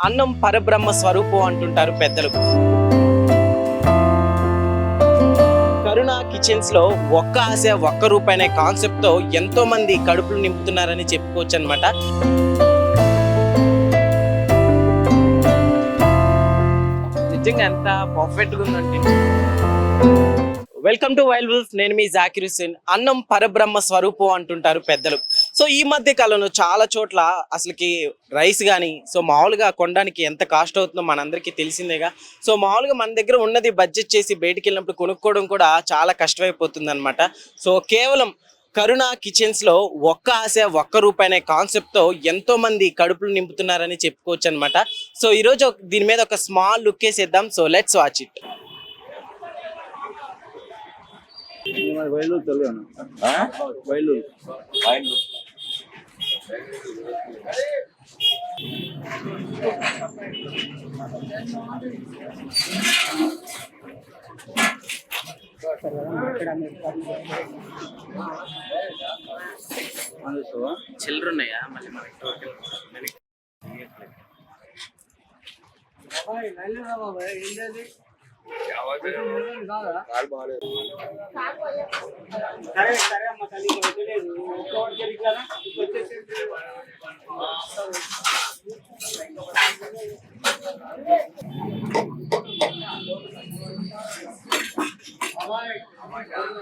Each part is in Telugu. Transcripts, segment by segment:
అన్నం పరబ్రహ్మ స్వరూపం అంటుంటారు పెద్దలు కరుణ కిచెన్స్లో ఒక్క ఆశ ఒక్క రూపాయి అనే కాన్సెప్ట్తో ఎంతో మంది కడుపులు నింపుతున్నారని చెప్పుకోవచ్చు అనమాట నిజంగా ఎంత పర్ఫెక్ట్గా ఉందంటే వెల్కమ్ టు వైల్డ్ వుల్ఫ్ నేను మీ జాకిర్ హుసేన్ అన్నం పరబ్రహ్మ స్వరూపం అంటుంటారు పెద్దలు. సో ఈ మధ్య కాలంలో చాలా చోట్ల అసలుకి రైస్ కానీ సో మామూలుగా కొనడానికి ఎంత కాస్ట్ అవుతుందో మనందరికీ తెలిసిందేగా. సో మామూలుగా మన దగ్గర ఉన్నది బడ్జెట్ చేసి బయటికి వెళ్ళినప్పుడు కొనుక్కోవడం కూడా చాలా కష్టమైపోతుంది అనమాట సో కేవలం కరుణ కిచెన్స్లో ఒక్క ఆశ ఒక్క రూపాయి అనే కాన్సెప్ట్తో ఎంతో మంది కడుపులు నింపుతున్నారని చెప్పుకోవచ్చు అనమాట సో ఈ రోజు ఒక- దీని మీద ఒక స్మాల్ లుక్ వేసేద్దాం. So let's watch it. వైలు Telugu వైలు అందిస్తావా చిల్లర ఉన్నాయా మళ్ళీ మనకి టోకెన్ ఏంటది సరే సరే అమ్మ తల్లి ఇంకా పెట్టలేదు ఒక్కటి జరిగినా వచ్చేసి సరే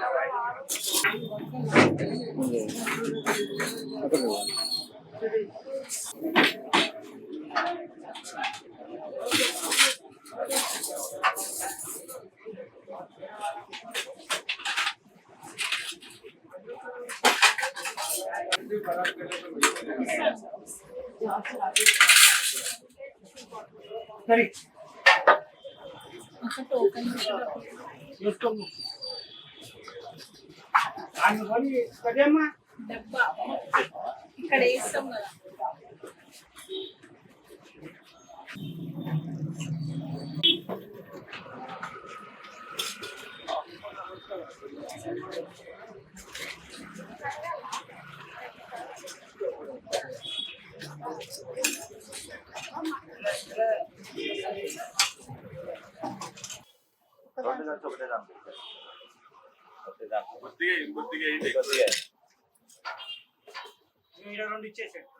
ఈడ రెండు ఇచ్చేసాడు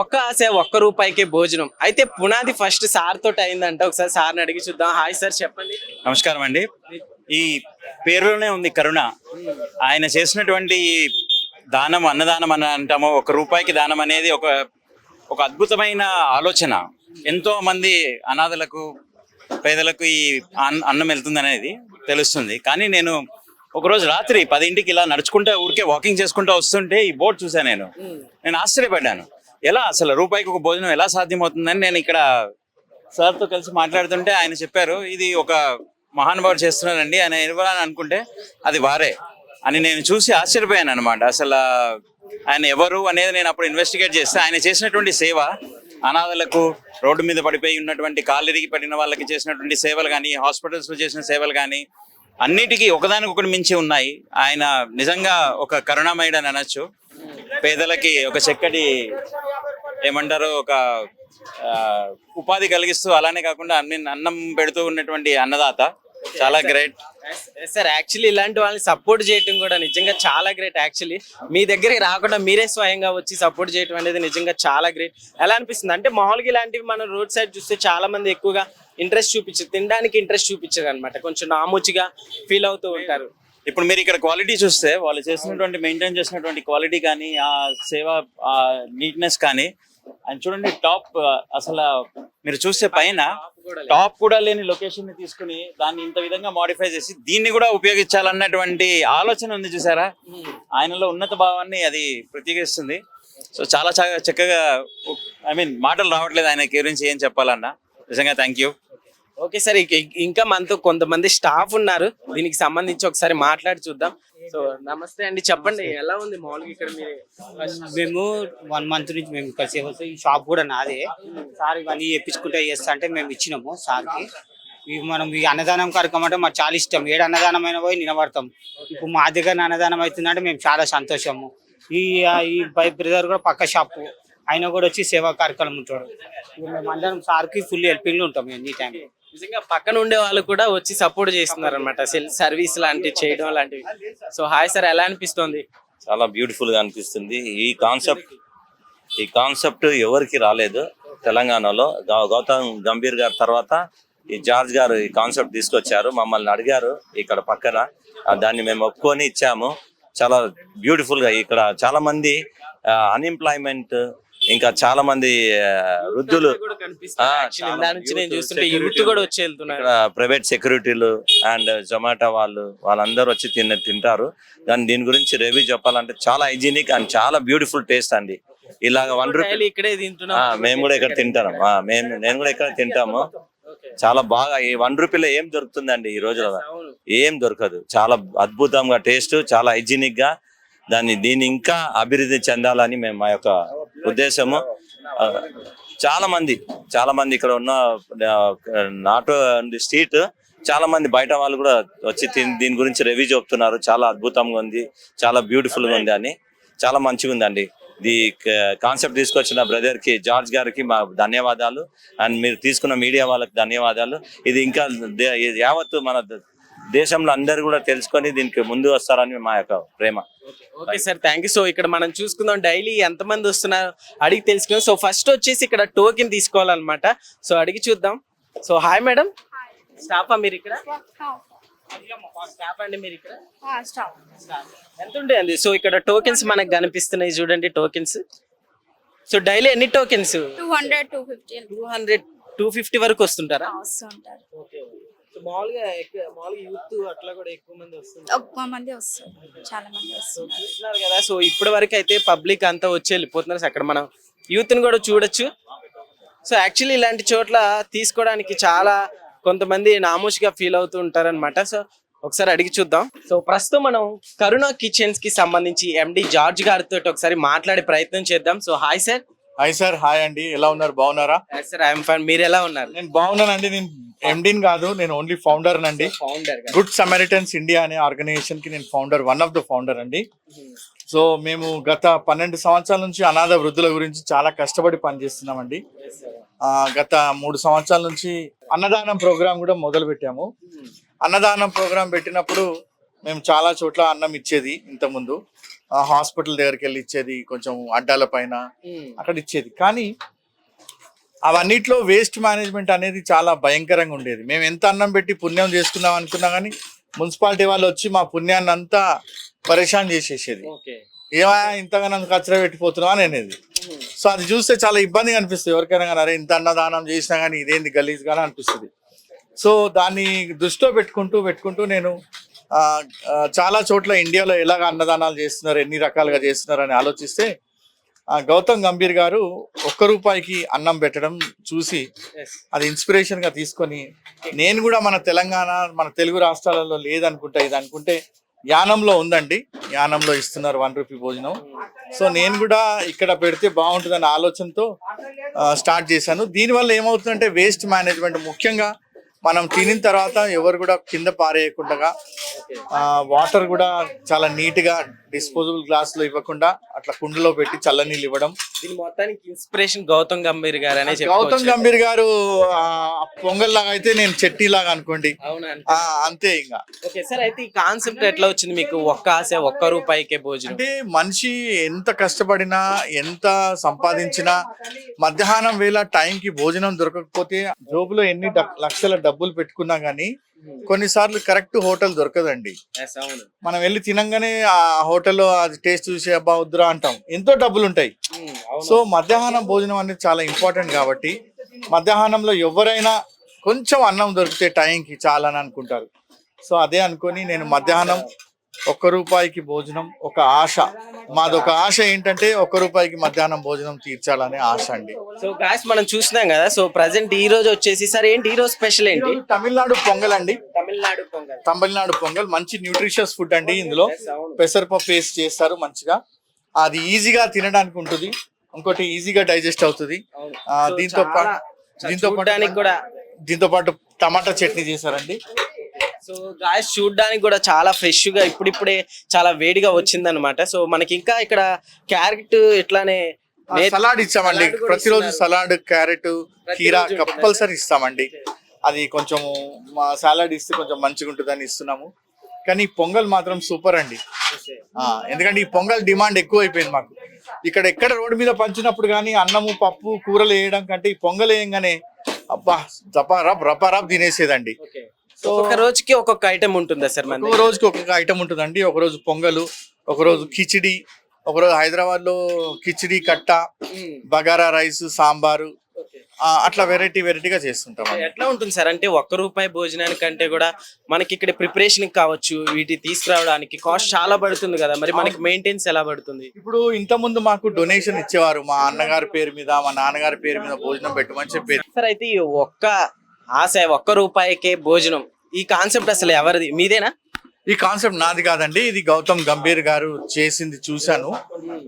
ఒక్క ఆశ ఒక్క రూపాయికే భోజనం. అయితే పునాది ఫస్ట్ సార్ తోటి అయిందంట. ఒకసారి సార్ని అడిగి చూద్దాం. హాయ్ సార్ చెప్పండి. నమస్కారం అండి. ఈ పేరులోనే ఉంది కరుణ. ఆయన చేసినటువంటి దానం అన్నదానం అని అంటాము. ఒక రూపాయికి దానం అనేది ఒక ఒక అద్భుతమైన ఆలోచన. ఎంతో మంది అనాథలకు పేదలకు ఈ అన్నం వెళ్తుంది అనేది తెలుస్తుంది. కానీ నేను ఒకరోజు రాత్రి పదింటికి ఇలా నడుచుకుంటా ఊరికే వాకింగ్ చేసుకుంటూ వస్తుంటే ఈ బోర్డు చూసాను నేను. నేను ఆశ్చర్యపడ్డాను. ఎలా అసలు రూపాయికి ఒక భోజనం ఎలా సాధ్యమవుతుందని నేను ఇక్కడ సార్తో కలిసి మాట్లాడుతుంటే ఆయన చెప్పారు ఇది ఒక మహానుభావుడు చేస్తున్నారండి ఆయన ఇవ్వాలని అనుకుంటే అది వారే. అని నేను చూసి ఆశ్చర్యపోయాను అనమాట అసలు ఆయన ఎవరు అనేది నేను అప్పుడు ఇన్వెస్టిగేట్ చేస్తే ఆయన చేసినటువంటి సేవ అనాథలకు రోడ్డు మీద పడిపోయి ఉన్నటువంటి కాలిరిగి పడిన వాళ్ళకి చేసినటువంటి సేవలు కానీ హాస్పిటల్స్లో చేసిన సేవలు కానీ అన్నిటికీ ఒకదానికొకటి మించి ఉన్నాయి. ఆయన నిజంగా ఒక కరుణామయుడు అని అనొచ్చు. పేదలకి ఒక చక్కటి ఏమంటారు ఒక ఉపాధి కలిగిస్తూ అలానే కాకుండా అన్ని అన్నం పెడుతూ ఉన్నటువంటి అన్నదాత. చాలా గ్రేట్ సార్ యాక్చువల్లీ ఇలాంటి వాళ్ళని సపోర్ట్ చేయటం కూడా నిజంగా చాలా గ్రేట్ యాక్చువల్లీ మీ దగ్గరికి రాకుండా మీరే స్వయంగా వచ్చి సపోర్ట్ చేయటం అనేది నిజంగా చాలా గ్రేట్ ఎలా అనిపిస్తుంది? అంటే మామూలుగా ఇలాంటివి మనం రోడ్ సైడ్ చూస్తే చాలా మంది ఎక్కువగా ఇంట్రెస్ట్ చూపించారు తినడానికి ఇంట్రెస్ట్ చూపించారు అనమాట కొంచెం నామూచిగా ఫీల్ అవుతూ ఉంటారు. ఇప్పుడు మీరు ఇక్కడ క్వాలిటీ చూస్తే వాళ్ళు చేసినటువంటి మెయింటైన్ చేసినటువంటి క్వాలిటీ కానీ ఆ సేవ ఆ నీట్నెస్ కానీ ఆయన చూడండి టాప్ అసలు మీరు చూస్తే పైన టాప్ కూడా లేని లొకేషన్ని తీసుకుని దాన్ని ఇంత విధంగా మాడిఫై చేసి దీన్ని కూడా ఉపయోగించాలన్నటువంటి ఆలోచన ఉంది చూసారా? ఆయనలో ఉన్నత భావాన్ని అది ప్రత్యేకిస్తుంది సో చాలా చక్కగా ఐ మీన్ మాటలు రావట్లేదు ఆయన గురించి ఏం చెప్పాలన్నా. నిజంగా థ్యాంక్ యూ ఓకే సార్ ఇక- ఇంకా మనతో కొంతమంది స్టాఫ్ ఉన్నారు. దీనికి సంబంధించి ఒకసారి మాట్లాడి చూద్దాం. సో నమస్తే అండి చెప్పండి ఎలా ఉంది మామూలుగా ఇక్కడ మీరు మేము వన్ మంత్ నుంచి మేము ఇక్కడ సేవ. ఈ షాప్ కూడా నాదే. సార్ ఇవన్నీ చెప్పించుకుంటే చేస్తా అంటే మేము ఇచ్చినాము సార్కి. మనం ఈ అన్నదానం కార్యక్రమం అంటే మాకు చాలా ఇష్టం. ఏడు అన్నదానం అయినా పోయి నిలబడతాం. ఇప్పుడు మా దగ్గర అన్నదానం అవుతుందంటే మేము చాలా సంతోషము. ఈ ఈ బై బ్రదర్ కూడా పక్క షాపు ఆయన కూడా వచ్చి సేవా కార్యక్రమం ఉంటాడు. మేము అందరం సార్కి ఫుల్ హెల్పింగ్ ఉంటాం. ఎనీ టైం నిజంగా పక్కన ఉండే వాళ్ళు కూడా వచ్చి సపోర్ట్ చేస్తున్నారు అనమాట సర్వీస్ లాంటివి చేయడం లాంటివి సో హాయ్ సార్ ఎలా అనిపిస్తుంది? చాలా బ్యూటిఫుల్గా అనిపిస్తుంది. ఈ కాన్సెప్ట్ ఈ కాన్సెప్ట్ ఎవరికి రాలేదు. తెలంగాణలో గౌతమ్ గంభీర్ గారి తర్వాత ఈ జార్జ్ గారు ఈ కాన్సెప్ట్ తీసుకొచ్చారు. మమ్మల్ని అడిగారు ఇక్కడ పక్కన. దాన్ని మేము ఒప్పుకొని ఇచ్చాము. చాలా బ్యూటిఫుల్గా ఇక్కడ చాలా మంది అన్ఎంప్లాయ్మెంట్ ఇంకా చాలా మంది వృద్ధులు దాని నేను చూస్తుంటే కూడా వచ్చి వెళ్తున్నారు. ప్రైవేట్ సెక్యూరిటీలు అండ్ జొమాటో వాళ్ళు వాళ్ళందరూ వచ్చి తిన్న తింటారు. కానీ దీని గురించి రివ్యూ చెప్పాలంటే చాలా హైజీనిక్ అండ్ చాలా బ్యూటిఫుల్ టేస్ట్ అండి. ఇలాగ వన్ రూపీ ఇక్కడే తింటున్నాం. మేము కూడా ఇక్కడ తింటాం మేము నేను కూడా ఇక్కడ తింటాము. చాలా బాగా ఈ వన్ రూపీలో ఏం దొరుకుతుందండి ఈ అవును. ఏం దొరకదు. చాలా అద్భుతంగా టేస్ట్ చాలా హైజీనిక్గా దాన్ని దీన్ని ఇంకా అభివృద్ధి చెందాలని మేము మా యొక్క ఉద్దేశము. చాలా మంది చాలా మంది ఇక్కడ ఉన్న నాట్ స్ట్రీట్ చాలా మంది బయట వాళ్ళు కూడా వచ్చి దీని- దీని గురించి రివ్యూ చెప్తున్నారు. చాలా అద్భుతంగా ఉంది చాలా బ్యూటిఫుల్గా ఉంది అని. చాలా మంచిగా ఉందండి. ఈ కాన్సెప్ట్ తీసుకొచ్చిన బ్రదర్కి జార్జ్ గారికి మా ధన్యవాదాలు. అండ్ మీరు తీసుకున్న మీడియా వాళ్ళకి ధన్యవాదాలు. ఇది ఇంకా దే- యావత్తు మన దేశంలో అందరు కూడా తెలుసుకొని దీనికి ముందు వస్తారని మా యొక్క ప్రేమ. Okay sir thank you so ఇక్కడ మనం చూసుకుందాం డైలీ ఎంత మంది వస్తున్నారు అడిగి తెలుసుకుందాం. సో ఫస్ట్ వచ్చేసి ఇక్కడ టోకెన్ తీసుకోవాలన్నమాట. సో అడిగి చూద్దాం. సో హాయ్ మేడం స్టాఫా మీరు ఇక్కడ? స్టాఫ్ అండి మీరు ఇక్కడ? Stop Staff. ఎంత ఉంటాయండి? సో ఇక్కడ టోకెన్స్ మనకు కనిపిస్తున్నాయి చూడండి టోకెన్స్ సో డైలీ ఎన్ని tokens two hundred two fifty two hundred two fifty వరకు వస్తుంటారా? మామూలుగా ఎక్కువ మామూలుగా యూత్ అట్లా కూడా ఎక్కువ మంది వస్తుంది ఎక్కువ మంది వస్తారు చాలా మంది చూస్తున్నారు కదా సో ఇప్పటి వరకు అయితే పబ్లిక్ అంతా వచ్చి వెళ్ళిపోతున్నారు. సో అక్కడ మనం యూత్ని కూడా చూడొచ్చు. సో యాక్చువల్లీ ఇలాంటి చోట్ల తీసుకోవడానికి చాలా కొంతమంది నామోష్గా ఫీల్ అవుతూ ఉంటారన్నమాట. సో ఒకసారి అడిగి చూద్దాం. సో ప్రస్తుతం మనం కరుణ కిచెన్స్కి సంబంధించి ఎండి జార్జ్ గారితో ఒకసారి మాట్లాడే ప్రయత్నం చేద్దాం. So hi sir hi sir hi అండి ఎలా ఉన్నారు? బాగున్నారా? సార్ ఐఎమ్ ఫైన్ మీరు ఎలా ఉన్నారు? నేను బాగున్నానండి. నేను ఎండిన్ కాదు నేను ఓన్లీ ఫౌండర్ అండి ఫౌండర్ గుడ్ సమరిటన్స్ ఇండియా అనే ఆర్గనైజేషన్కి నేను founder one of the founder అండి. సో మేము గత పన్నెండు సంవత్సరాల నుంచి అనాథ వృద్ధుల గురించి చాలా కష్టపడి పనిచేస్తున్నామండి. గత మూడు సంవత్సరాల నుంచి అన్నదానం ప్రోగ్రామ్ కూడా మొదలు పెట్టాము. అన్నదానం ప్రోగ్రామ్ పెట్టినప్పుడు మేము చాలా చోట్ల అన్నం ఇచ్చేది ఇంతకుముందు. హాస్పిటల్ దగ్గరికి వెళ్ళి ఇచ్చేది కొంచెం అడ్డాల పైన అక్కడ ఇచ్చేది. కానీ అవన్నిట్లో వేస్ట్ మేనేజ్మెంట్ అనేది చాలా భయంకరంగా ఉండేది. మేము ఎంత అన్నం పెట్టి పుణ్యం చేసుకుందాం అనుకున్నా కానీ మున్సిపాలిటీ వాళ్ళు వచ్చి మా పుణ్యాన్ని అంతా పరేషాన్ చేసేసేది. ఓకే. ఏమా ఇంతగానో కచ్చర పెట్టిపోతున్నావు అని అనేది. సో అది చూస్తే చాలా ఇబ్బందిగా అనిపిస్తుంది. ఎవరికైనా కానీ అరే ఇంత అన్నదానం చేసినా కానీ ఇదేంది గలీజ్ గానే అనిపిస్తుంది. సో దాన్ని దృష్టిలో పెట్టుకుంటూ పెట్టుకుంటూ నేను చాలా చోట్ల ఇండియాలో ఎలాగ అన్నదానాలు చేస్తున్నారు ఎన్ని రకాలుగా చేస్తున్నారు అని ఆలోచిస్తే గౌతమ్ గంభీర్ గారు ఒక్క రూపాయికి అన్నం పెట్టడం చూసి అది ఇన్స్పిరేషన్గా తీసుకొని నేను కూడా మన తెలంగాణ మన తెలుగు రాష్ట్రాలలో లేదనుకుంటా ఇది అనుకుంటే యానంలో ఉందండి. యానంలో ఇస్తున్నారు వన్ రూపీ భోజనం. సో నేను కూడా ఇక్కడ పెడితే బాగుంటుందనే ఆలోచనతో స్టార్ట్ చేశాను. దీనివల్ల ఏమవుతుందంటే వేస్ట్ మేనేజ్మెంట్ ముఖ్యంగా మనం తినిన తర్వాత ఎవరు కూడా కింద పారేయకుండా వాటర్ కూడా చాలా నీట్గా డిస్పోజబుల్ గ్లాస్లో ఇవ్వకుండా అట్లా కుండలో పెట్టి చల్లనీళ్ళు ఇవ్వడం. దీని మొత్తానికి ఇన్స్పిరేషన్ గౌతమ్ గంభీర్ గారు అనే గౌతమ్ గంభీర్ గారు పొంగల్ లాగా అయితే నేను చట్నీ లాగా అనుకోండి అంతే ఇంకా ఓకే సార్ అయితే ఈ కాన్సెప్ట్ ఎట్లా వచ్చింది మీకు? ఒక్క ఆశ ఒక్క రూపాయికే భోజనం. అంటే మనిషి ఎంత కష్టపడినా ఎంత సంపాదించినా మధ్యాహ్నం వేళ టైంకి భోజనం దొరకకపోతే జోబులో ఎన్ని లక్షల డబ్బులు పెట్టుకున్నా గానీ కొన్నిసార్లు కరెక్ట్ హోటల్ దొరకదండి. మనం వెళ్ళి తినంగానే ఆ హోటల్లో అది టేస్ట్ చూసి అబ్బా వద్దురా అంటాం. ఎంతో డబ్బులు ఉంటాయి. సో మధ్యాహ్నం భోజనం అనేది చాలా ఇంపార్టెంట్ కాబట్టి మధ్యాహ్నంలో ఎవరైనా కొంచెం అన్నం దొరికితే టైంకి చాలా అని అనుకుంటారు సో అదే అనుకొని నేను మధ్యాహ్నం ఒక్క రూపాయికి భోజనం ఒక ఆశ. మాదొక ఆశ ఏంటంటే ఒక్క రూపాయికి మధ్యాహ్నం భోజనం తీర్చాలనే ఆశ అండి. సో గాయస్ మనం చూసినాం కదా సో ప్రజెంట్ ఈ రోజు వచ్చేసి సార్ ఏంటి ఈ రోజు స్పెషల్ ఏంటి? తమిళనాడు పొంగల్ అండి. తమిళనాడు పొంగల్. తమిళనాడు పొంగల్ మంచి న్యూట్రిషియస్ ఫుడ్ అండి ఇందులో. పెసరపప్పు వేసి చేస్తారు మంచిగా. అది ఈజీగా తినడానికి ఉంటుంది ఇంకోటి ఈజీగా డైజెస్ట్ అవుతుంది. దీంతో దీంతో కూడా దీంతో పాటు టమాటా చట్నీ చేశారండి. సో గాయస్ చూడడానికి కూడా చాలా ఫ్రెష్గా ఇప్పుడిప్పుడే చాలా వేడిగా వచ్చిందన్నమాట. సో మనకి ఇంకా ఇక్కడ క్యారెట్ ఇట్లానే సలాడ్ ఇచ్చామండి. ప్రతిరోజు. సలాడ్ క్యారెట్ కీరా కంపల్సరీ ఇస్తామండి. అది కొంచెం మా సలాడ్ ఇస్తే కొంచెం మంచిగా ఉంటుందని ఇస్తున్నాము. కానీ పొంగల్ మాత్రం సూపర్ అండి. ఎందుకంటే ఈ పొంగల్ డిమాండ్ ఎక్కువ అయిపోయింది మాకు. ఇక్కడ ఎక్కడ రోడ్డు మీద పంచినప్పుడు కానీ అన్నము పప్పు కూరలు వేయడం కంటే ఈ పొంగల్ వేయంగానే అబ్బా రపారాప్ రపారాప్ తినేసేదండి. ఒక్కొక్క రోజుకి ఒక్కొక్క ఐటమ్ ఉంటుందా సార్ మన ఒక రోజుకి ఒక్కొక్క ఐటమ్ ఉంటుందండి. ఒక రోజు పొంగలు ఒక రోజు కిచిడి ఒక రోజు హైదరాబాద్లో కిచిడి కట్ట బగారా రైస్ సాంబారు అట్లా వెరైటీ వెరైటీగా చేస్తుంటాం ఎట్లా ఉంటుంది సార్? అంటే ఒక్క రూపాయి భోజనానికంటే కూడా మనకి ఇక్కడ ప్రిపరేషన్ కావచ్చు వీటి తీసుకురావడానికి కాస్ట్ చాలా పడుతుంది కదా. మరి మనకి మెయింటెన్స్ ఎలా పడుతుంది? ఇప్పుడు ఇంత ముందు మాకు డొనేషన్ ఇచ్చేవారు. మా అన్నగారి పేరు మీద మా నాన్నగారి పేరు మీద భోజనం పెట్టమని చెప్పేది. సార్ అయితే ఒక్క ఆశ ఒక్క రూపాయికే భోజనం ఈ కాన్సెప్ట్ అసలు ఎవరిది? మీదేనా? ఈ కాన్సెప్ట్ నాది కాదండి. ఇది గౌతమ్ గంభీర్ గారు చేసింది చూశాను.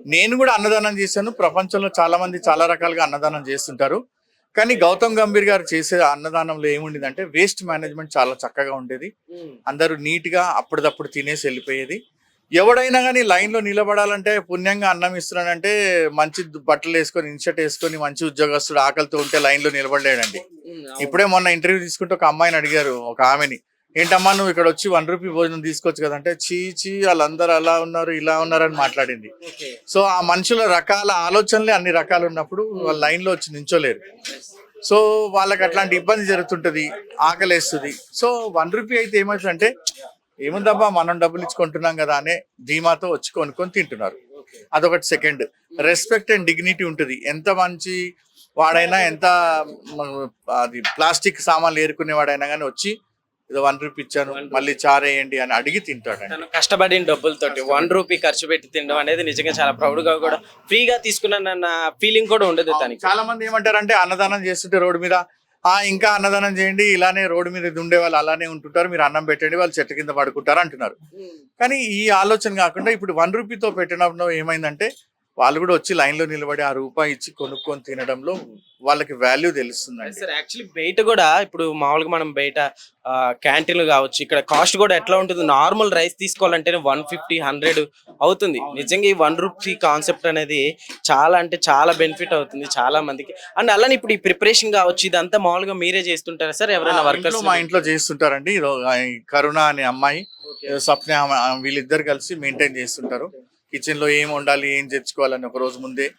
నేను కూడా అన్నదానం చేశాను. ప్రపంచంలో చాలా మంది చాలా రకాలుగా అన్నదానం చేస్తుంటారు. కానీ గౌతమ్ గంభీర్ గారు చేసే అన్నదానంలో ఏముండేదంటే వేస్ట్ మేనేజ్మెంట్ చాలా చక్కగా ఉండేది. అందరూ నీట్గా అప్పటిదప్పుడు తినేసి వెళ్ళిపోయేది. ఎవడైనా కానీ లైన్లో నిలబడాలంటే పుణ్యంగా అన్నం ఇస్తున్నాడంటే మంచి బట్టలు వేసుకొని ఇన్షర్ట్ వేసుకొని మంచి ఉద్యోగస్తుడు ఆకలితో ఉంటే లైన్లో నిలబడలేడండి ఇప్పుడే మొన్న ఇంటర్వ్యూ తీసుకుంటే ఒక అమ్మాయిని అడిగారు ఒక ఆమెని. ఏంటమ్మా నువ్వు ఇక్కడ వచ్చి వన్ రూపీ భోజనం తీసుకోవచ్చు కదంటే చీ చీ వాళ్ళందరూ అలా ఉన్నారు ఇలా ఉన్నారు అని మాట్లాడింది సో ఆ మనుషుల రకాల ఆలోచనలే అన్ని రకాలు ఉన్నప్పుడు వాళ్ళ లైన్లో వచ్చి నించోలేరు. సో వాళ్ళకి అట్లాంటి ఇబ్బంది జరుగుతుంటది ఆకలేస్తుంది. సో వన్ రూపీ అయితే ఏమవుతుందంటే ఏముందబ్బా మనం డబ్బులు ఇచ్చి కొంటున్నాం కదా అనే ధీమాతో వచ్చి కొనుక్కొని తింటున్నారు. అదొకటి సెకండ్ రెస్పెక్ట్ అండ్ డిగ్నిటీ ఉంటుంది. ఎంత మంచి వాడైనా ఎంత అది ప్లాస్టిక్ సామాన్లు ఏరుకునే వాడైనా కానీ వచ్చి ఏదో వన్ రూపీ ఇచ్చాను మళ్ళీ చారేయండి అని అడిగి తింటాడండి తను కష్టపడిన డబ్బులతోటి వన్ రూపీ ఖర్చు పెట్టి తినడం అనేది నిజంగా చాలా ప్రౌడ్గా కూడా ఫ్రీగా తీసుకున్నానన్న ఫీలింగ్ కూడా ఉండదు తనకి. చాలా మంది ఏమంటారంటే అన్నదానం చేస్తుంటే రోడ్డు మీద ఇంకా అన్నదానం చేయండి ఇలానే రోడ్డు మీద ఉండే వాళ్ళు అలానే ఉంటుంటారు మీరు అన్నం పెట్టండి వాళ్ళు చెట్టు కింద పడుకుంటారు అంటున్నారు. కానీ ఈ ఆలోచన కాకుండా ఇప్పుడు వన్ రూపీతో పెట్టినప్పుడు ఏమైందంటే వాళ్ళు కూడా వచ్చి లైన్లో నిలబడి ఆ రూపాయి ఇచ్చి కొనుక్కొని తినడంలో వాళ్ళకి వాల్యూ తెలుస్తుందండి. సార్ యాక్చువల్లీ బయట కూడా ఇప్పుడు మామూలుగా మనం బయట క్యాంటీన్లు కావచ్చు ఇక్కడ కాస్ట్ కూడా ఎట్లా ఉంటుంది నార్మల్ రైస్ తీసుకోవాలంటే వన్ ఫిఫ్టీ హండ్రెడ్ అవుతుంది. నిజంగా ఈ వన్ రూపీ కాన్సెప్ట్ అనేది చాలా అంటే చాలా బెనిఫిట్ అవుతుంది చాలా మందికి. అండ్ అలానే ఇప్పుడు ఈ ప్రిపరేషన్ కావచ్చు ఇదంతా మామూలుగా మీరే చేస్తుంటారా సార్ ఎవరైనా వర్కర్స్ మా ఇంట్లో చేస్తుంటారండి. కరుణ అనే అమ్మాయి స్వప్న వీళ్ళిద్దరు కలిసి మెయింటైన్ చేస్తుంటారు. కిచెన్లో ఏం వండాలి ఏం తెచ్చుకోవాలని ఒక రోజు ముందే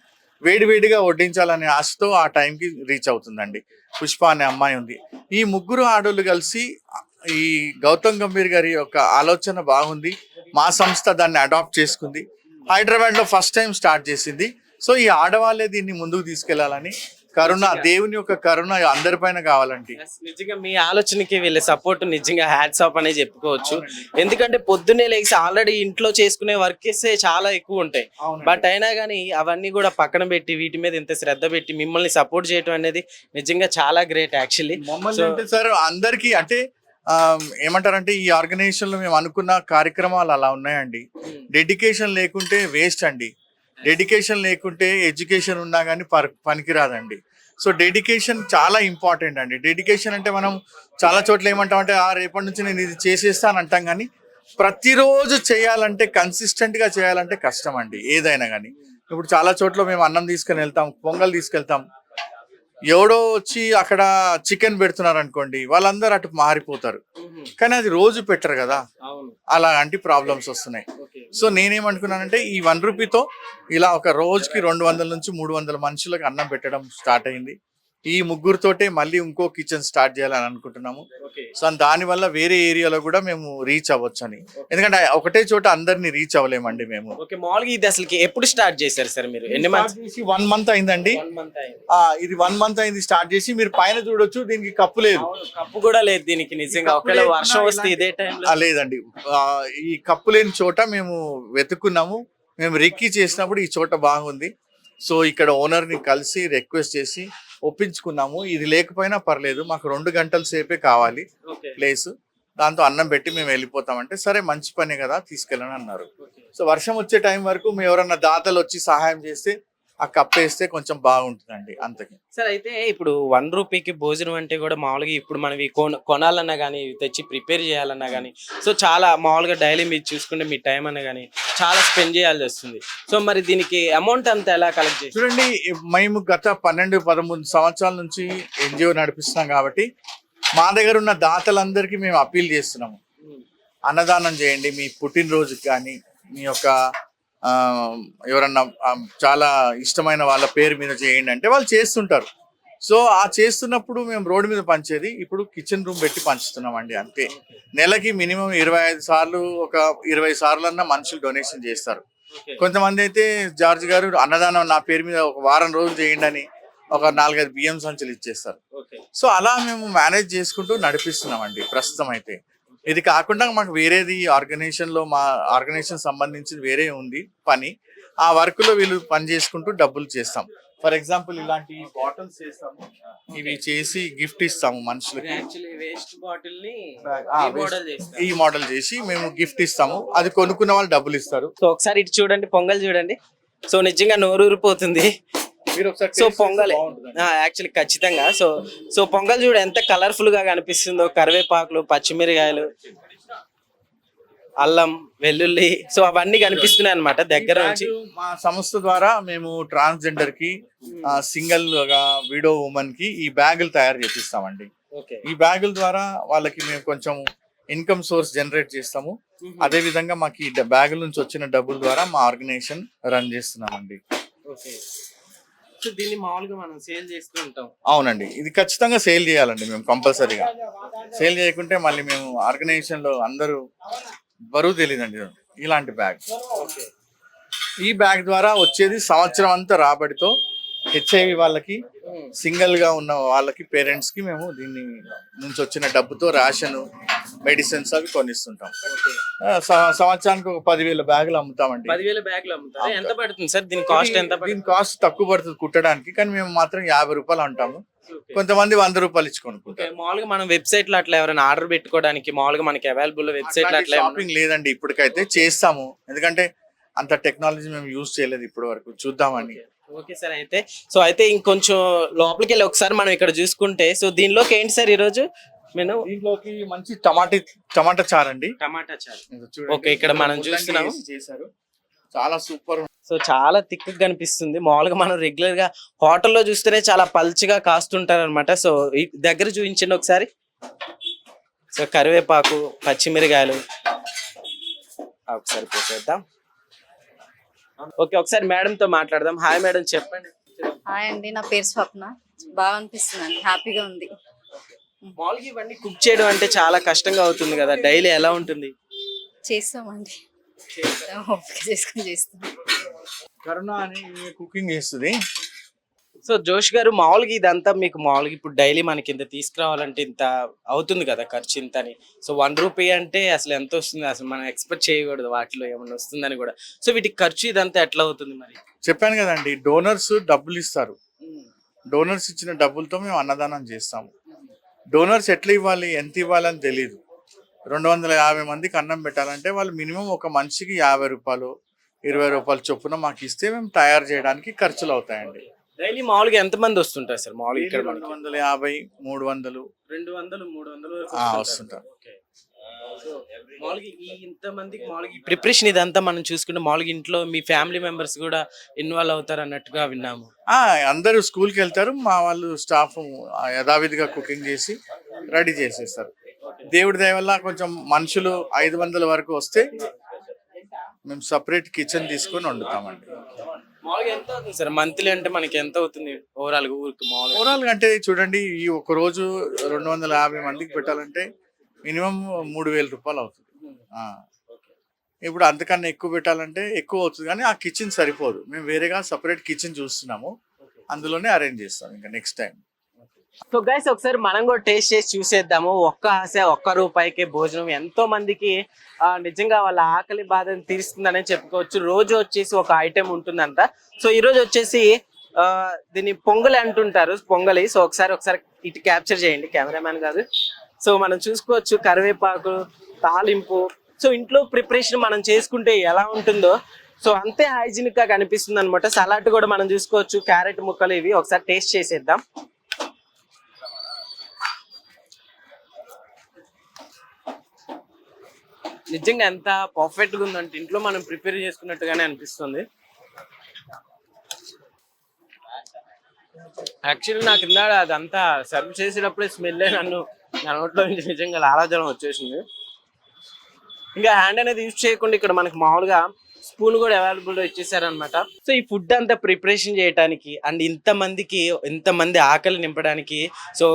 వేడివేడిగా వడ్డించాలనే ఆశతో ఆ టైంకి రీచ్ అవుతుందండి. పుష్ప అనే అమ్మాయి ఉంది. ఈ ముగ్గురు ఆడోళ్ళు కలిసి ఈ గౌతమ్ గంభీర్ గారి యొక్క ఆలోచన బాగుంది. మా సంస్థ దాన్ని అడాప్ట్ చేసుకుంది. హైదరాబాద్లో ఫస్ట్ టైం స్టార్ట్ చేసింది. సో ఈ ఆడవాళ్ళే దీన్ని ముందుకు తీసుకెళ్ళాలని కరుణ దేవుని యొక్క కరుణ అందరిపైన కావాలండి. నిజంగా మీ ఆలోచనకి వీళ్ళ సపోర్ట్ నిజంగా హ్యాట్స్ ఆఫ్ అనే చెప్పుకోవచ్చు. ఎందుకంటే పొద్దున్నే లేచి ఆల్రెడీ ఇంట్లో చేసుకునే వర్కెస్ చాలా ఎక్కువ ఉంటాయి. బట్ అయినా కానీ అవన్నీ కూడా పక్కన పెట్టి వీటి మీద ఇంత శ్రద్ధ పెట్టి మిమ్మల్ని సపోర్ట్ చేయడం అనేది నిజంగా చాలా గ్రేట్ యాక్చువల్లీ మమ్మల్ని అంటే సార్ అందరికి అంటే ఏమంటారంటే ఈ ఆర్గనైజేషన్లో మేము అనుకున్న కార్యక్రమాలు అలా ఉన్నాయండి. డెడికేషన్ లేకుంటే వేస్ట్ అండి. డెడికేషన్ లేకుంటే ఎడ్యుకేషన్ ఉన్నా కానీ పనికిరాదండి. సో డెడికేషన్ చాలా ఇంపార్టెంట్ అండి. డెడికేషన్ అంటే మనం చాలా చోట్ల ఏమంటామంటే ఆ రేపటి నుంచి నేను ఇది చేసేస్తాను అంటాం కానీ ప్రతిరోజు చేయాలంటే కన్సిస్టెంట్గా చేయాలంటే కష్టం అండి ఏదైనా కానీ ఇప్పుడు చాలా చోట్ల మేము అన్నం తీసుకొని వెళ్తాం పొంగల్ తీసుకెళ్తాం. ఎవడో వచ్చి అక్కడ చికెన్ పెడుతున్నారు అనుకోండి వాళ్ళందరూ అటు మారిపోతారు. కానీ అది రోజు పెట్టరు కదా. అలాంటి ప్రాబ్లమ్స్ వస్తున్నాయి. సో నేనేమనుకున్నానంటే ఈ వన్ రూపీతో ఇలా ఒక రోజుకి రెండు వందల నుంచి మూడు వందల మనుషులకు అన్నం పెట్టడం స్టార్ట్ అయింది. ఈ ముగ్గురుతోటే మళ్ళీ ఇంకో కిచెన్ స్టార్ట్ చేయాలని అనుకుంటున్నాము. సో దాని వల్ల వేరే ఏరియాలో కూడా మేము రీచ్ అవ్వచ్చు అని ఎందుకంటే ఒకటే చోట అందరినీ రీచ్ అవ్వలేమండి మేము. మామూలుగా ఇది అసలుకి ఎప్పుడు స్టార్ట్ చేశారు సార్ మీరు? ఎన్ని మంత్స్ వన్ మంత్ అయిందండి. ఇది వన్ మంత్ అయింది స్టార్ట్ చేసి మీరు పైన చూడొచ్చు దీనికి కప్పు లేదు. కప్పు కూడా లేదు దీనికి నిజంగా. ఒకవేళ వర్షం వస్తే ఇదే ఆ, లేదండి. ఈ కప్పు లేని చోట మేము వెతుక్కున్నాము మేము రెక్కి చేసినప్పుడు ఈ చోట బాగుంది. సో ఇక్కడ ఓనర్ని కలిసి రిక్వెస్ట్ చేసి ఒప్పించుకున్నాము. ఇది లేకపోయినా పర్లేదు మాకు రెండు గంటల సేపే కావాలి ప్లేస్. దాంతో అన్నం పెట్టి మేము వెళ్ళిపోతామంటే సరే మంచి పనే కదా తీసుకెళ్ళని అన్నారు సో వర్షం వచ్చే టైం వరకు మేము ఎవరన్నా దాతలు వచ్చి సహాయం చేస్తే ఆ కప్పు వేస్తే కొంచెం బాగుంటుందండి అంతకి. సార్ అయితే ఇప్పుడు వన్ రూపీకి భోజనం అంటే కూడా మామూలుగా ఇప్పుడు మనం ఇవి కొనాలన్నా కానీ తెచ్చి ప్రిపేర్ చేయాలన్నా కానీ సో చాలా మామూలుగా డైలీ మీరు చూసుకుంటే మీ టైం అన్నా కానీ చాలా స్పెండ్ చేయాల్సి వస్తుంది. సో మరి దీనికి అమౌంట్ అంతా ఎలా కలెక్ట్ చేసి చూడండి మేము గత పన్నెండు పదమూడు సంవత్సరాల నుంచి ఎన్జిఓ నడిపిస్తున్నాం కాబట్టి మా దగ్గర ఉన్న దాతలందరికీ మేము అప్పీల్ చేస్తున్నాము. అన్నదానం చేయండి మీ పుట్టినరోజుకి కానీ మీ యొక్క ఎవరన్నా చాలా ఇష్టమైన వాళ్ళ పేరు మీద చేయండి అంటే వాళ్ళు చేస్తుంటారు. సో ఆ చేస్తున్నప్పుడు మేము రోడ్డు మీద పంచేది ఇప్పుడు కిచెన్ రూమ్ పెట్టి పంచుతున్నామండి అంతే. నెలకి మినిమం ఇరవై ఐదు సార్లు ఒక ఇరవై సార్లు అన్న మనుషులు డొనేషన్ చేస్తారు. కొంతమంది అయితే జార్జ్ గారు అన్నదానం నా పేరు మీద ఒక వారం రోజులు చేయండి అని ఒక నాలుగైదు బియ్యం సంచులు ఇచ్చేస్తారు. సో అలా మేము మేనేజ్ చేసుకుంటూ నడిపిస్తున్నామండి ప్రస్తుతం అయితే. ఇది కాకుండా మాకు వేరేది ఆర్గనైజేషన్లో మా ఆర్గనైజేషన్ సంబంధించి వేరే ఉంది పని. ఆ వర్క్లో వీళ్ళు పని చేసుకుంటూ డబ్బులు చేస్తాం. ఫర్ ఎగ్జాంపుల్ ఇలాంటి బాటిల్స్ చేస్తాము. ఇవి చేసి గిఫ్ట్ ఇస్తాము మనుషులకి. యాక్చువల్లీ వేస్ట్ బాటిల్ని ఆ, ఈ మోడల్ చేస్తారు ఈ మోడల్ చేసి మేము గిఫ్ట్ ఇస్తాము. అది కొనుక్కున్న వాళ్ళు డబ్బులు ఇస్తారు. సో ఒకసారి ఇటు చూడండి పొంగల్ చూడండి. సో నిజంగా నోరూరిపోతుంది. సో పొంగల్. యాక్చువల్లీ ఖచ్చితంగా. సో సో పొంగల్ చూడు ఎంత కలర్ఫుల్గా కనిపిస్తుందో. కరివేపాకులు పచ్చిమిరకాయలు అల్లం వెల్లుల్లి. సో అవన్నీ కనిపిస్తున్నాయి అన్నమాట దగ్గర నుంచి. మా సంస్థ ద్వారా మేము ట్రాన్స్జెండర్కి సింగిల్గా విడో ఉమెన్కి ఈ బ్యాగులు తయారు చేపిస్తామండి. ఈ బ్యాగుల ద్వారా వాళ్ళకి మేము కొంచెం ఇన్కమ్ సోర్స్ జనరేట్ చేస్తాము. అదే విధంగా మాకు ఈ బ్యాగుల నుంచి వచ్చిన డబ్బుల ద్వారా మా ఆర్గనైజేషన్ రన్ చేస్తున్నామండి. ఓకే. సో దీన్ని మామూలుగా మనం సేల్ చేస్తూ ఉంటాం. అవునండి. ఇది ఖచ్చితంగా సేల్ చేయాలండి మేము కంపల్సరీగా. సేల్ చేయకుంటే మళ్ళీ మేము ఆర్గనైజేషన్లో అందరూ బరువు తెలియదండి. ఇలాంటి బ్యాగ్ ఓకే. ఈ బ్యాగ్ ద్వారా వచ్చేది సంవత్సరం అంతా రాబడితో హెచ్ఐవి వాళ్ళకి సింగిల్గా ఉన్న వాళ్ళకి పేరెంట్స్కి మేము దీన్ని నుంచి వచ్చిన డబ్బుతో రేషన్ మెడిసిన్స్ అవి కొనిస్తుంటాం. సంవత్సరానికి ఒక పదివేల బ్యాగులు అమ్ముతామండి. పదివేల బ్యాగులు అమ్ముతారు. ఎంత పడుతుంది సార్? దీని కాస్ట్ ఎంత దీని కాస్ట్ తక్కువ పడుతుంది కుట్టడానికి కానీ మేము మాత్రం యాభై రూపాయలు అంటాము. కొంతమంది వంద రూపాయలు ఇచ్చి కొనుక్కుంటారు. మామూలుగా మనం వెబ్సైట్లో అట్లా ఎవరైనా ఆర్డర్ పెట్టుకోవడానికి మామూలుగా మనకి అవైలబుల్ వెబ్సైట్లో అట్లా షాపింగ్ లేదండి ఇప్పటికైతే. చేస్తాము. ఎందుకంటే అంత టెక్నాలజీ మేము యూజ్ చేయలేదు ఇప్పటి వరకు చూద్దామని ఓకే సార్ అయితే. సో అయితే ఇంకొంచెం లోపలికి వెళ్ళి ఒకసారి మనం ఇక్కడ చూసుకుంటే సో దీనిలోకి ఏంటి సార్ ఈరోజు నేను దీంట్లోకి మంచి టమాటా టమాటా చారు అండి టమాటా చారు. ఓకే, ఇక్కడ మనం చూస్తున్నాము. చేశారు. చాలా సూపర్ సో చాలా థిక్ కనిపిస్తుంది మామూలుగా మనం రెగ్యులర్గా హోటల్లో చూస్తేనే చాలా పల్చగా కాస్తుంటారు అనమాట సో దగ్గర చూపించండి ఒకసారి. సో కరివేపాకు పచ్చిమిరకాయలు. ఒకసారి పోసేద్దాం. ఓకే ఒకసారి మేడం తో మాట్లాడదాం. హాయ్ మేడం చెప్పండి. హాయ్ అండి నా పేరు స్వప్న. బాగా అనిపిస్తుంది హ్యాపీగా ఉంది. మామూలుగా ఇవన్నీ కుక్ చేయడం అంటే చాలా కష్టంగా అవుతుంది కదా డైలీ ఎలా ఉంటుంది? చేస్తామండి. ఓపిక చేసుకొని చేస్తాం. కరుణ అని కుకింగ్ చేస్తుంది. సో జోష్ గారు మామూలుగా ఇదంతా మీకు మామూలుగా ఇప్పుడు డైలీ మనకి ఇంత తీసుకురావాలంటే ఇంత అవుతుంది కదా ఖర్చు ఇంత అని. సో వన్ రూపీ అంటే అసలు ఎంత వస్తుంది? అసలు మనం ఎక్స్పెక్ట్ చేయకూడదు వాటిలో ఏమన్నా వస్తుందని కూడా. సో వీటికి ఖర్చు ఇదంతా ఎట్లా అవుతుంది మరి? చెప్పాను కదండి డోనర్స్ డబ్బులు ఇస్తారు. డోనర్స్ ఇచ్చిన డబ్బులతో మేము అన్నదానం చేస్తాము. డోనర్స్ ఎట్లా ఇవ్వాలి ఎంత ఇవ్వాలి అని తెలియదు రెండు వందల యాభై మందికి అన్నం పెట్టాలంటే వాళ్ళు మినిమం ఒక మనిషికి యాభై రూపాయలు ఇరవై రూపాయలు చొప్పున మాకు ఇస్తే మేము తయారు చేయడానికి ఖర్చులు అవుతాయండి. డైలీ మామూలుగా ఎంత మంది వస్తుంటారు సార్ మామూలుగా ఇక్కడ రెండు మనకి వందల యాభై మూడు వందలు రెండు వందలు మూడు వందలు వరకు ఆ, వస్తుంటారు. వస్తుంటారు. Okay. సో మామూలుగా ఈ ఇంత మందికి మామూలుగా ప్రిపరేషన్ ఇదంతా మనం చూసుకుంటే మామూలుగా ఇంట్లో మీ ఫ్యామిలీ మెంబర్స్ కూడా ఇన్వాల్వ్ అవుతారు అన్నట్టుగా విన్నాము ఆ, అందరూ స్కూల్కి వెళ్తారు మా వాళ్ళు స్టాఫ్ యథావిధిగా కుకింగ్ చేసి రెడీ చేసేస్తారు దేవుడి దయ వల్ల కొంచెం మనుషులు ఐదు వందల వరకు వస్తే మేము సపరేట్ కిచెన్ తీసుకొని వండుతామండి సార్? మంత్లీ అంటే మనకి ఎంత అవుతుంది? ఓవరాల్ ఊరికి మామూలుగా? ఓవరాల్గా అంటే చూడండి ఈ ఒక రోజు రెండు వందల యాభై మందికి పెట్టాలంటే మినిమం మూడు వేల రూపాయలు అవుతుంది. ఆ. ఇప్పుడు అంతకన్నా ఎక్కువ పెట్టాలంటే ఎక్కువ అవుతుంది కానీ ఆ కిచెన్ సరిపోదు. మేము వేరేగా సపరేట్ కిచెన్ చూస్తున్నాము. అందులోనే అరేంజ్ చేస్తాం ఇంకా నెక్స్ట్ టైం సో గైస్ ఒకసారి మనం కూడా టేస్ట్ చేసి చూసేద్దాము. ఒక్క ఆశ ఒక్క రూపాయికి భోజనం ఎంతో మందికి నిజంగా వాళ్ళ ఆకలి బాధను తీరుస్తుందని చెప్పుకోవచ్చు. రోజు వచ్చేసి ఒక ఐటెం ఉంటుందంట. సో ఈ రోజు వచ్చేసి దీన్ని పొంగలి అంటుంటారు పొంగలి. సో ఒకసారి ఒకసారి ఇటు క్యాప్చర్ చేయండి కెమెరామ్యాన్ కాదు సో మనం చూసుకోవచ్చు కరివేపాకు తాలింపు. సో ఇంట్లో ప్రిపరేషన్ మనం చేసుకుంటే ఎలా ఉంటుందో సో అంతే హైజీనిక్గా కనిపిస్తుంది అనమాట సలాడ్ కూడా మనం చూసుకోవచ్చు క్యారెట్ ముక్కలు ఇవి. ఒకసారి టేస్ట్ చేసేద్దాం. నిజంగా ఎంత పర్ఫెక్ట్గా ఉందంటే ఇంట్లో మనం ప్రిపేర్ చేసుకున్నట్టుగానే అనిపిస్తుంది. యాక్చువల్లీ నాకు ఇందాక అదంతా సర్వ్ చేసేటప్పుడే స్మెల్ నన్ను నా నోట్లో నుంచి నిజంగా లాలాజలం వచ్చేసింది. ఇంకా హ్యాండ్ అనేది యూజ్ చేయకుండా ఇక్కడ మనకి మామూలుగా స్పూన్ కూడా అవైలబుల్ ఇచ్చేసారనమాట సో ఈ ఫుడ్ అంతా ప్రిపరేషన్ చేయడానికి అండ్ ఇంతమందికి ఇంతమంది ఆకలి నింపడానికి సో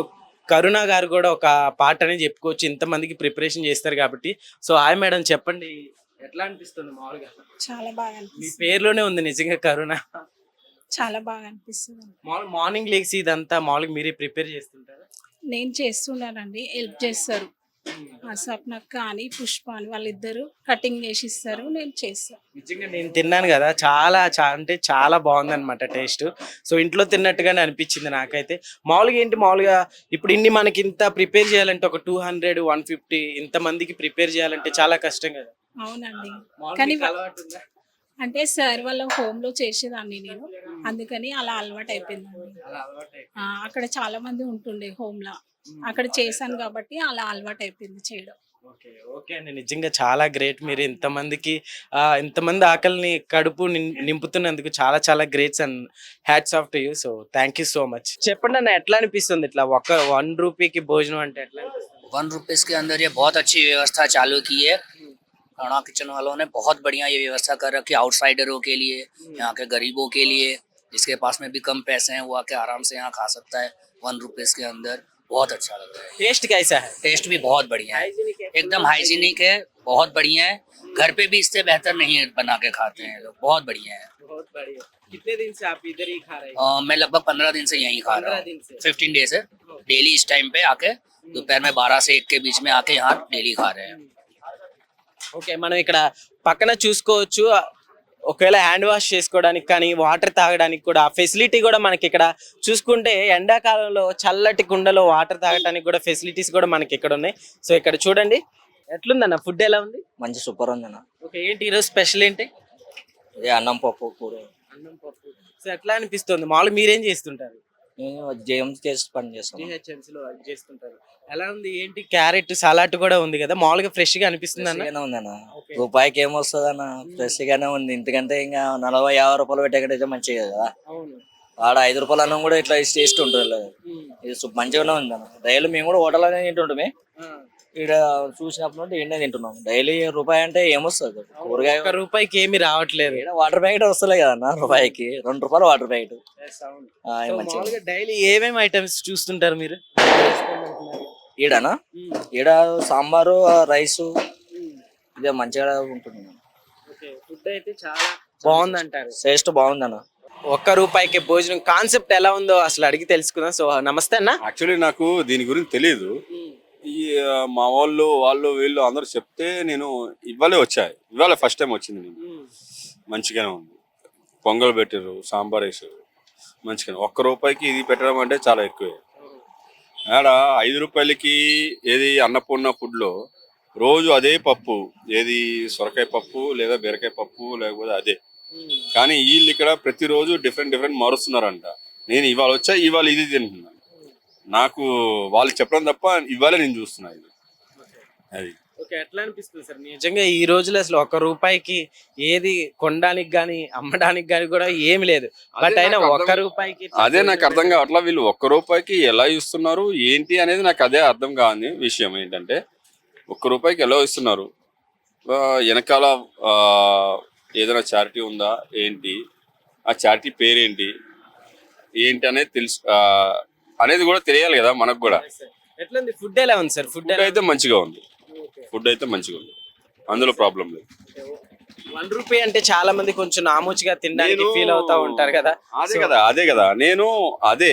కరుణ గారు కూడా ఒక పాట అనేది చెప్పుకోవచ్చు. ఇంతమందికి ప్రిపరేషన్ చేస్తారు కాబట్టి. సో హాయ్ మేడం చెప్పండి. ఎట్లా అనిపిస్తుంది మామూలుగా? చాలా బాగా మీ పేరులోనే ఉంది నిజంగా కరుణ. చాలా బాగా అనిపిస్తుంది. మార్నింగ్ లేచి ఇదంతా మామూలుగా మీరే ప్రిపేర్ చేస్తుంటారు? నేను చేస్తున్నానండి. హెల్ప్ చేస్తారు. ఆ సప్నక్క కానీ పుష్ప అని వాళ్ళిద్దరు కటింగ్ చేసి ఇస్తారు నేను చేస్తాను నిజంగా నేను తిన్నాను కదా చాలా చా అంటే చాలా బాగుంది అనమాట టేస్ట్. సో ఇంట్లో తిన్నట్టుగానే అనిపించింది నాకైతే. మామూలుగా ఏంటి మామూలుగా ఇప్పుడు ఇన్ని మనకి ఇంత ప్రిపేర్ చేయాలంటే ఒక టూ హండ్రెడ్ వన్ ఫిఫ్టీ ఇంత మందికి ప్రిపేర్ చేయాలంటే చాలా కష్టం కదా. అవునండి. కానీ? అంటే సార్ వాళ్ళ హోమ్లో చేసేదాన్ని నేను. అందుకని అలా అలవాటు అయిపోయిందండి అలా అలవాటు అయిపోయింది. ఆ, అక్కడ చాలా మంది ఉంటుండే హోమ్ లా అక్కడ చేశాను కాబట్టి అలా అలవాటు అయిపోయింది చేయడం ఓకే ఓకే అండి నిజంగా చాలా గ్రేట్ మీరు ఇంతమందికి ఆ, ఇంతమంది ఆకలిని కడుపు నిం- నింపుతున్నందుకు చాలా చాలా greats and hats off to you so thank you so much చెప్పండి అన్న ఎట్లా అనిపిస్తుంది ఇట్లా ఒక వన్ రూపీకి భోజనం అంటే ఎట్లా అనిపిస్తుంది वन रुपीज के अंदर ये बहुत अच्छी व्यवस्था चालू की है करुणा किचन वालों ने बहुत बढ़िया ये व्यवस्था कर रखी है आउटसाइडरों के लिए यहाँ के गरीबों के लिए जिसके पास में भी कम पैसे हैं वो आके आराम से यहाँ खा सकता है वन रुपीज के अंदर बहुत अच्छा लगता है टेस्ट कैसा है टेस्ट भी बहुत बढ़िया है Hygienic है, एकदम हाइजीनिक है बहुत बढ़िया है घर पे भी इससे बेहतर नहीं है बना के खाते हैं लोग बहुत बढ़िया है बहुत बढ़िया कितने दिन से आप इधर ही खा रहे हैं अ, मैं लगभग पंद्रह दिन से यहीं खा रहा 15 दिन से? हूँ फिफ्टीन डेज है डेली इस टाइम पे आके दोपहर में बारह से एक के बीच में आके यहाँ डेली खा रहे हैं ఓకే మనం ఇక్కడ పక్కన చూసుకోవచ్చు ఒకవేళ హ్యాండ్ వాష్ చేసుకోవడానికి కానీ వాటర్ తాగడానికి కూడా ఫెసిలిటీ కూడా మనకి ఇక్కడ చూసుకుంటే ఎండాకాలంలో చల్లటి కుండలో వాటర్ తాగడానికి కూడా ఫెసిలిటీస్ కూడా మనకి ఇక్కడ ఉన్నాయి. సో ఇక్కడ చూడండి. ఎట్లుందన్న? ఫుడ్ ఎలా ఉంది? మంచి సూపర్ ఉంది అన్న ఓకే ఏంటి ఈరోజు స్పెషల్ ఏంటి? అన్నం పప్పు కూర. అన్నం పప్పు. సో ఎట్లా అనిపిస్తుంది? మామూలుగా మీరేం చేస్తుంటారు? నేను జేఎం చేసి పని చేస్తాను చేస్తుంటారు. ఎలా ఉంది? ఏంటి? క్యారెట్ సలాడ్ కూడా ఉంది కదా. మామూలుగా ఫ్రెష్గా అనిపిస్తుంది అన్న? ఫ్రెష్గానే ఉంది అన్న Okay. రూపాయికి ఏమొస్తుంది అన్న ఫ్రెష్ గానే ఉంది. ఇంతకంటే ఇంకా నలభై యాభై రూపాయలు పెట్టేకైతే మంచిగా కదా. అవును. ఆడ ఐదు రూపాయలు అన్నం కూడా ఇట్లా టేస్ట్ ఉంటుంది ఇది సు- మంచిగానే ఉంది అన్న డైలీ మేము కూడా హోటల్ అనేది తింటుంటే ఇక్కడ చూసినప్పుడు నుండి ఈడనే తింటున్నాం. డైలీ రూపాయి అంటే ఏమొస్తుంది? కూరగాయ ఒక్క రూపాయికి ఏమి రావట్లేదు. ఈడ వాటర్ ప్యాకెట్ వస్తలే కదన్న రూపాయికి. రెండు రూపాయలు వాటర్ ప్యాకెట్. ఆ. డైలీ ఏమేమి ఐటమ్స్ చూస్తుంటారు మీరు? ఈడనా? ఈడ సాంబారు రైస్ ఇదే మంచిగా ఉంటుంది ఫుడ్ అయితే చాలా బాగుంది అంటారు టేస్ట్ బాగుంది అన్న ఒక్క రూపాయికి భోజనం కాన్సెప్ట్ ఎలా ఉందో అసలు అడిగి తెలుసుకుందాం. సో నమస్తే అన్న. యాక్చువల్లీ నాకు దీని గురించి తెలియదు ఈ మా వాళ్ళు వాళ్ళు వీళ్ళు అందరూ చెప్తే నేను ఇవ్వాలే వచ్చాయి ఇవాళ ఫస్ట్ టైం వచ్చింది నేను. మంచిగానే ఉంది. పొంగల్ పెట్టారు సాంబార్ వేసారు మంచిగానే. ఒక్క రూపాయికి ఇది పెట్టడం అంటే చాలా ఎక్కువే. ఆడ ఐదు రూపాయలకి ఏది అన్నపూర్ణ ఫుడ్లో రోజు అదే పప్పు ఏది సొరకాయ పప్పు లేదా బీరకాయ పప్పు లేకపోతే అదే. కానీ వీళ్ళు ఇక్కడ ప్రతిరోజు డిఫరెంట్ డిఫరెంట్ మారుస్తున్నారంట. నేను ఇవాళ వచ్చా ఇవాళ ఇది తింటున్నాను నాకు వాళ్ళు చెప్పడం తప్ప ఇవాళ నేను చూస్తున్నా ఇది. అది. ఓకే ఎట్లా అనిపిస్తుంది సార్? నిజంగా ఈ రోజులో అసలు ఒక్క రూపాయికి ఏది కొనడానికి కానీ అమ్మడానికి కానీ కూడా ఏమి లేదు. బట్ అయినా ఒక్క రూపాయికి అదే నాకు అర్థం కావట్లా వీళ్ళు ఒక్క రూపాయికి ఎలా ఇస్తున్నారు ఏంటి అనేది నాకు అదే అర్థం కాని విషయం ఏంటంటే ఒక్క రూపాయికి ఎలా ఇస్తున్నారు? వెనకాల ఏదైనా చారిటీ ఉందా ఏంటి? ఆ చారిటీ పేరేంటి? ఏంటి అనేది తెలుసు ఆ, అనేది కూడా తెలియాలి కదా మనకు కూడా. ఎట్లుంది? ఫుడ్ ఎలా ఉంది సార్ ఫుడ్ ఫుడ్ అయితే మంచిగా ఉంది. ఫుడ్ అయితే మంచిగా ఉంది. అందులో ప్రాబ్లం లేదు. వన్ రూపీ అంటే చాలా మంది కొంచెం నామూచిగా తినడానికి నేను- ఫీల్ అవుతా ఉంటారు కదా. అదే కదా అదే కదా. నేను అదే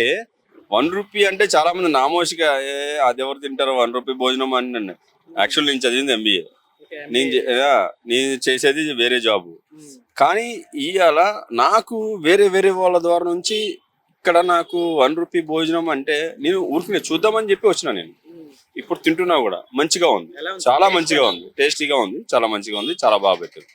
వన్ రూపీ అంటే చాలా మంది నామోషిగా ఏ అది ఎవరు తింటారు వన్ రూపీ భోజనం అని నన్ను యాక్చువల్ నేను చదివింది ఎంబీఏ నేను చే- ఆ, నేను చేసేది వేరే జాబ్ కానీ ఇవాళ నాకు వేరే వేరే వాళ్ళ ద్వారా నుంచి ఇక్కడ నాకు వన్ రూపీ భోజనం అంటే నేను ఊరికి చూద్దామని చెప్పి వచ్చిన నేను. ఇప్పుడు తింటున్నా కూడా. మంచిగా ఉంది? చాలా మంచిగా ఉంది. టేస్టీగా ఉంది. చాలా మంచిగా ఉంది. చాలా బాగా పెట్టారు.